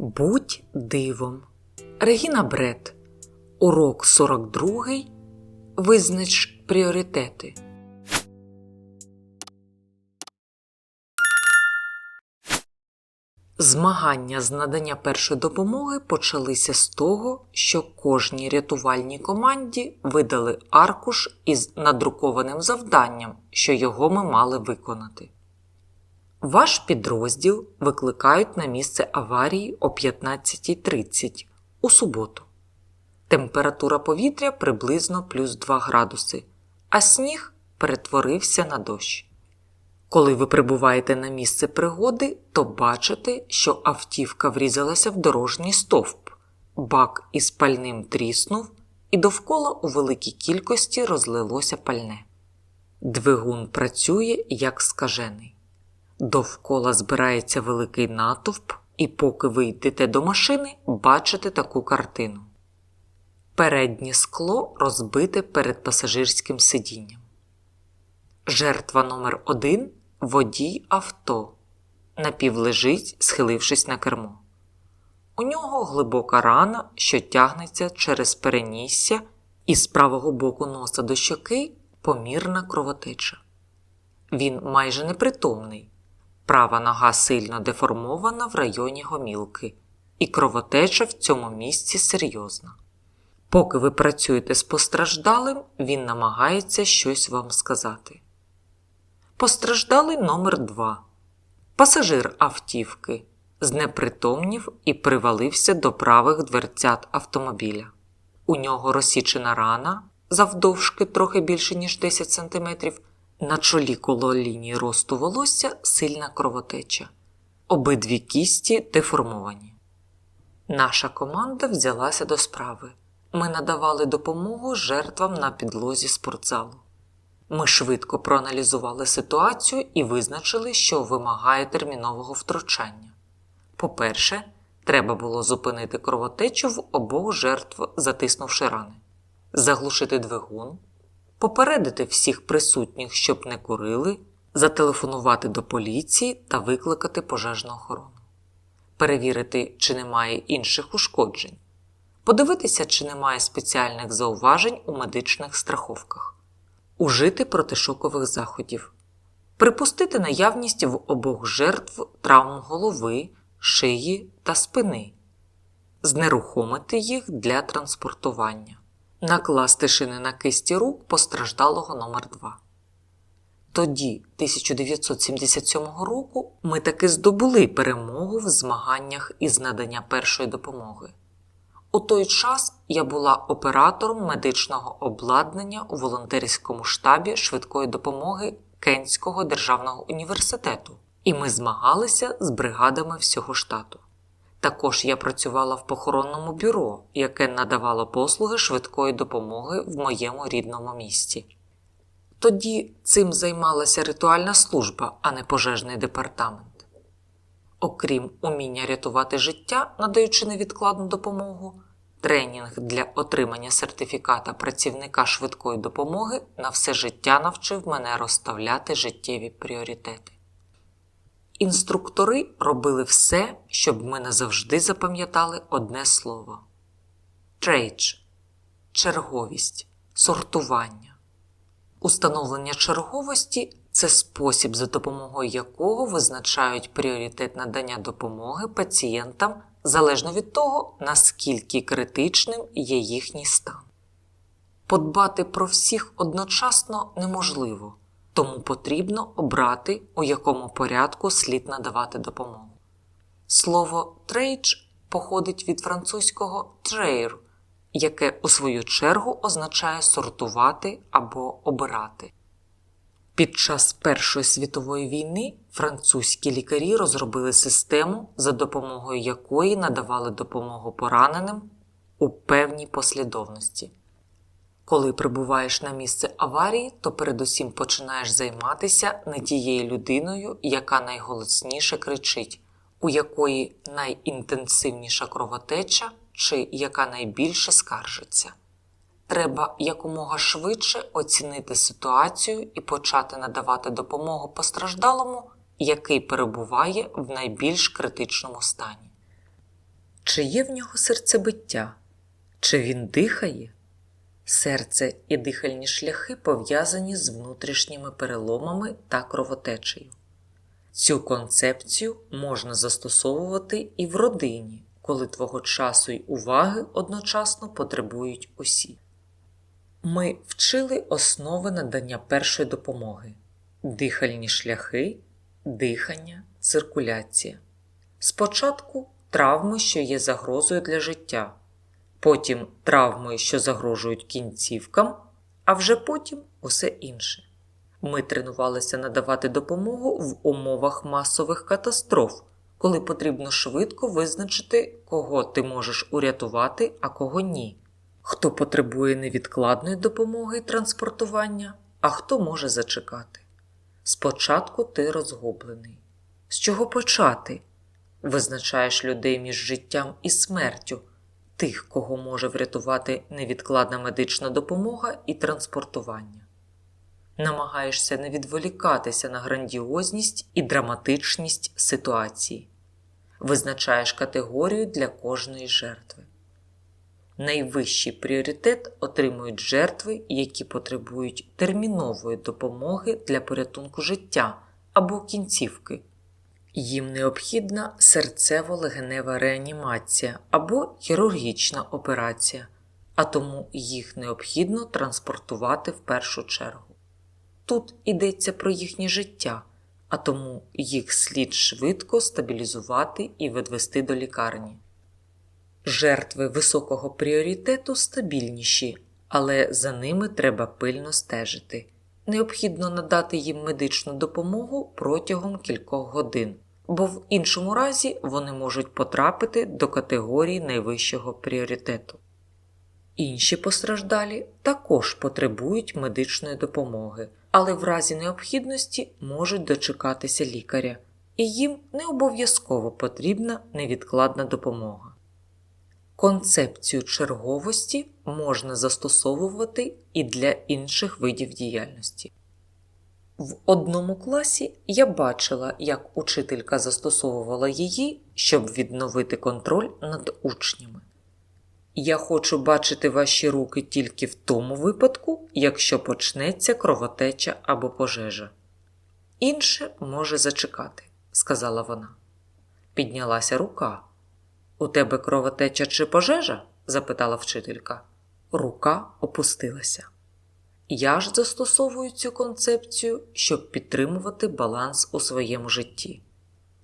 Будь дивом. Регіна Бред. Урок 42. Визнач пріоритети. Змагання з надання першої допомоги почалися з того, що кожній рятувальній команді видали аркуш із надрукованим завданням, що його ми мали виконати. Ваш підрозділ викликають на місце аварії о 15.30 у суботу. Температура повітря приблизно плюс 2 градуси, а сніг перетворився на дощ. Коли ви прибуваєте на місце пригоди, то бачите, що автівка врізалася в дорожній стовп, бак із пальним тріснув, і довкола у великій кількості розлилося пальне. Двигун працює як скажений. Довкола збирається великий натовп, і поки ви йдете до машини, бачите таку картину. Переднє скло розбите перед пасажирським сидінням. Жертва номер 1 водій авто. Напівлежить, схилившись на кермо. У нього глибока рана, що тягнеться через перенісся, і з правого боку носа до щоки помірна кровотеча. Він майже непритомний. Права нога сильно деформована в районі гомілки, і кровотеча в цьому місці серйозна. Поки ви працюєте з постраждалим, він намагається щось вам сказати. Постраждалий номер 2 Пасажир автівки знепритомнів і привалився до правих дверцят автомобіля. У нього розсічена рана завдовжки трохи більше, ніж 10 см, на чолі коло лінії росту волосся сильна кровотеча. Обидві кісті деформовані. Наша команда взялася до справи. Ми надавали допомогу жертвам на підлозі спортзалу. Ми швидко проаналізували ситуацію і визначили, що вимагає термінового втручання. По-перше, треба було зупинити кровотечу в обох жертв, затиснувши рани, заглушити двигун, попередити всіх присутніх, щоб не курили, зателефонувати до поліції та викликати пожежну охорону, перевірити, чи немає інших ушкоджень, подивитися, чи немає спеціальних зауважень у медичних страховках. Ужити протишокових заходів, припустити наявність в обох жертв травм голови, шиї та спини, знерухомити їх для транспортування, накласти шини на кисті рук постраждалого номер 2 Тоді, 1977 року, ми таки здобули перемогу в змаганнях із надання першої допомоги. У той час я була оператором медичного обладнання у волонтерському штабі швидкої допомоги Кенського державного університету, і ми змагалися з бригадами всього штату. Також я працювала в похоронному бюро, яке надавало послуги швидкої допомоги в моєму рідному місті. Тоді цим займалася ритуальна служба, а не пожежний департамент. Окрім уміння рятувати життя, надаючи невідкладну допомогу, тренінг для отримання сертифіката працівника швидкої допомоги на все життя навчив мене розставляти життєві пріоритети. Інструктори робили все, щоб ми назавжди запам'ятали одне слово: трейдж, черговість, сортування. Установлення черговості це спосіб, за допомогою якого визначають пріоритет надання допомоги пацієнтам залежно від того, наскільки критичним є їхній стан. Подбати про всіх одночасно неможливо, тому потрібно обрати, у якому порядку слід надавати допомогу. Слово трейдж походить від французького трейр, яке у свою чергу означає сортувати або обирати. Під час Першої світової війни французькі лікарі розробили систему, за допомогою якої надавали допомогу пораненим у певній послідовності. Коли прибуваєш на місце аварії, то передусім починаєш займатися не тією людиною, яка найголосніше кричить, у якої найінтенсивніша кровотеча чи яка найбільше скаржиться. Треба якомога швидше оцінити ситуацію і почати надавати допомогу постраждалому, який перебуває в найбільш критичному стані. Чи є в нього серцебиття? Чи він дихає? Серце і дихальні шляхи пов'язані з внутрішніми переломами та кровотечею. Цю концепцію можна застосовувати і в родині, коли твого часу й уваги одночасно потребують усі. Ми вчили основи надання першої допомоги, дихальні шляхи, дихання, циркуляція. Спочатку травми, що є загрозою для життя, потім травми, що загрожують кінцівкам, а вже потім усе інше. Ми тренувалися надавати допомогу в умовах масових катастроф, коли потрібно швидко визначити, кого ти можеш урятувати, а кого ні, хто потребує невідкладної допомоги і транспортування, а хто може зачекати. Спочатку ти розгублений. З чого почати? Визначаєш людей між життям і смертю, тих, кого може врятувати невідкладна медична допомога і транспортування. Намагаєшся не відволікатися на грандіозність і драматичність ситуації, визначаєш категорію для кожної жертви. Найвищий пріоритет отримують жертви, які потребують термінової допомоги для порятунку життя або кінцівки. Їм необхідна серцево-легенева реанімація або хірургічна операція, а тому їх необхідно транспортувати в першу чергу. Тут йдеться про їхнє життя, а тому їх слід швидко стабілізувати і відвести до лікарні. Жертви високого пріоритету стабільніші, але за ними треба пильно стежити. Необхідно надати їм медичну допомогу протягом кількох годин, бо в іншому разі вони можуть потрапити до категорії найвищого пріоритету. Інші постраждалі також потребують медичної допомоги, але в разі необхідності можуть дочекатися лікаря, і їм не обов'язково потрібна невідкладна допомога. Концепцію черговості можна застосовувати і для інших видів діяльності. В одному класі я бачила, як учителька застосовувала її, щоб відновити контроль над учнями. Я хочу бачити ваші руки тільки в тому випадку, якщо почнеться кровотеча або пожежа. Інше може зачекати, сказала вона. Піднялася рука. У тебе кровотеча чи пожежа? запитала вчителька. Рука опустилася. Я ж застосовую цю концепцію, щоб підтримувати баланс у своєму житті.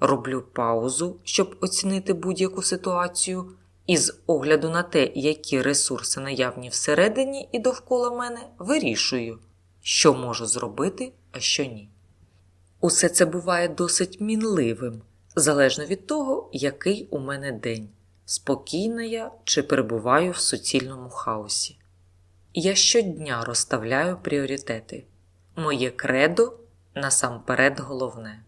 Роблю паузу, щоб оцінити будь-яку ситуацію, і з огляду на те, які ресурси наявні всередині і довкола мене, вирішую, що можу зробити, а що ні. Усе це буває досить мінливим, залежно від того, який у мене день, спокійна я чи перебуваю в суцільному хаосі. Я щодня розставляю пріоритети. Моє кредо насамперед головне.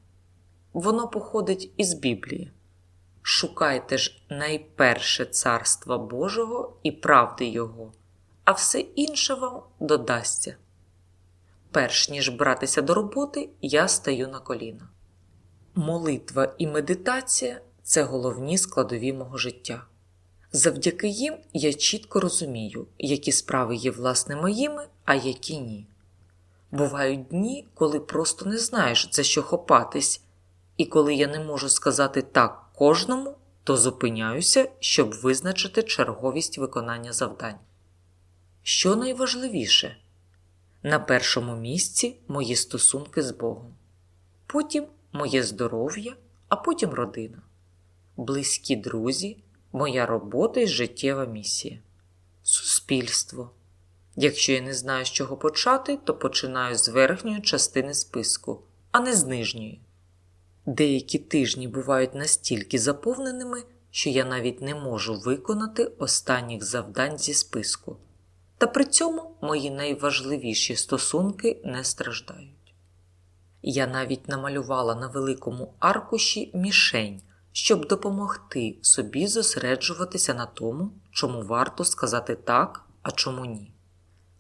Воно походить із Біблії. Шукайте ж найперше царства Божого і правди Його, а все інше вам додасться. Перш ніж братися до роботи, я стаю на коліна. Молитва і медитація це головні складові мого життя. Завдяки їм я чітко розумію, які справи є власне моїми, а які ні. Бувають дні, коли просто не знаєш, за що хопатись, і коли я не можу сказати так кожному, то зупиняюся, щоб визначити черговість виконання завдань. Що найважливіше? На першому місці мої стосунки з Богом, потім моє здоров'я, а потім родина, близькі друзі, моя робота і життєва місія, суспільство. Якщо я не знаю, з чого почати, то починаю з верхньої частини списку, а не з нижньої. Деякі тижні бувають настільки заповненими, що я навіть не можу виконати останніх завдань зі списку. Та при цьому мої найважливіші стосунки не страждають. Я навіть намалювала на великому аркуші мішень, щоб допомогти собі зосереджуватися на тому, чому варто сказати так, а чому ні.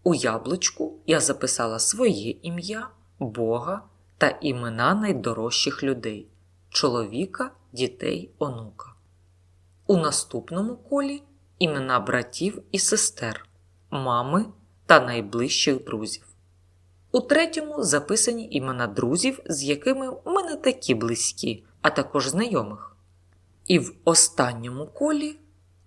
У яблучку я записала своє ім'я, Бога та імена найдорожчих людей чоловіка, дітей, онука. У наступному колі імена братів і сестер, мами та найближчих друзів. У третьому записані імена друзів, з якими ми не такі близькі, а також знайомих. І в останньому колі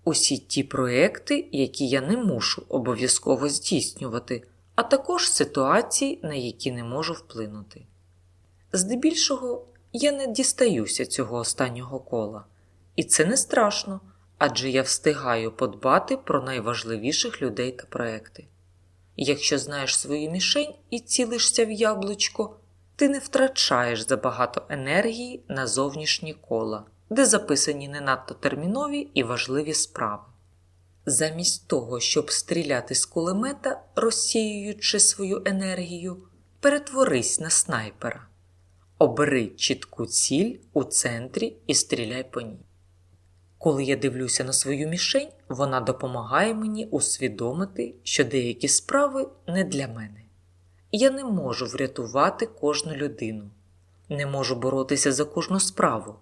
усі ті проекти, які я не мушу обов'язково здійснювати, а також ситуації, на які не можу вплинути. Здебільшого я не дістаюся цього останнього кола, і це не страшно, адже я встигаю подбати про найважливіших людей та проекти. Якщо знаєш свою мішень і цілишся в яблучко, ти не втрачаєш забагато енергії на зовнішні кола, де записані не надто термінові і важливі справи. Замість того, щоб стріляти з кулемета, розсіюючи свою енергію, перетворись на снайпера. Обери чітку ціль у центрі і стріляй по ній. Коли я дивлюся на свою мішень, вона допомагає мені усвідомити, що деякі справи не для мене. Я не можу врятувати кожну людину, не можу боротися за кожну справу.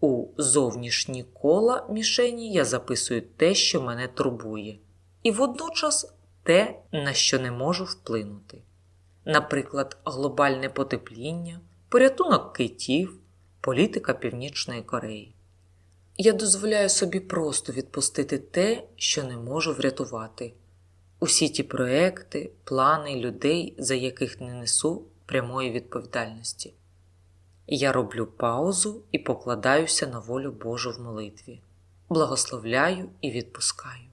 У зовнішні кола мішені я записую те, що мене турбує, і водночас те, на що не можу вплинути. Наприклад, глобальне потепління, порятунок китів, політика Північної Кореї. Я дозволяю собі просто відпустити те, що не можу врятувати. Усі ті проекти, плани людей, за яких не несу прямої відповідальності. Я роблю паузу і покладаюся на волю Божу в молитві, благословляю і відпускаю.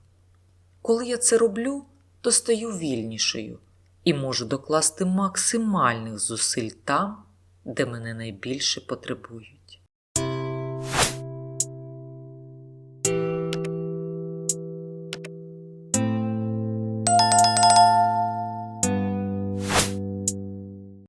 Коли я це роблю, то стаю вільнішою і можу докласти максимальних зусиль там, де мене найбільше потребують.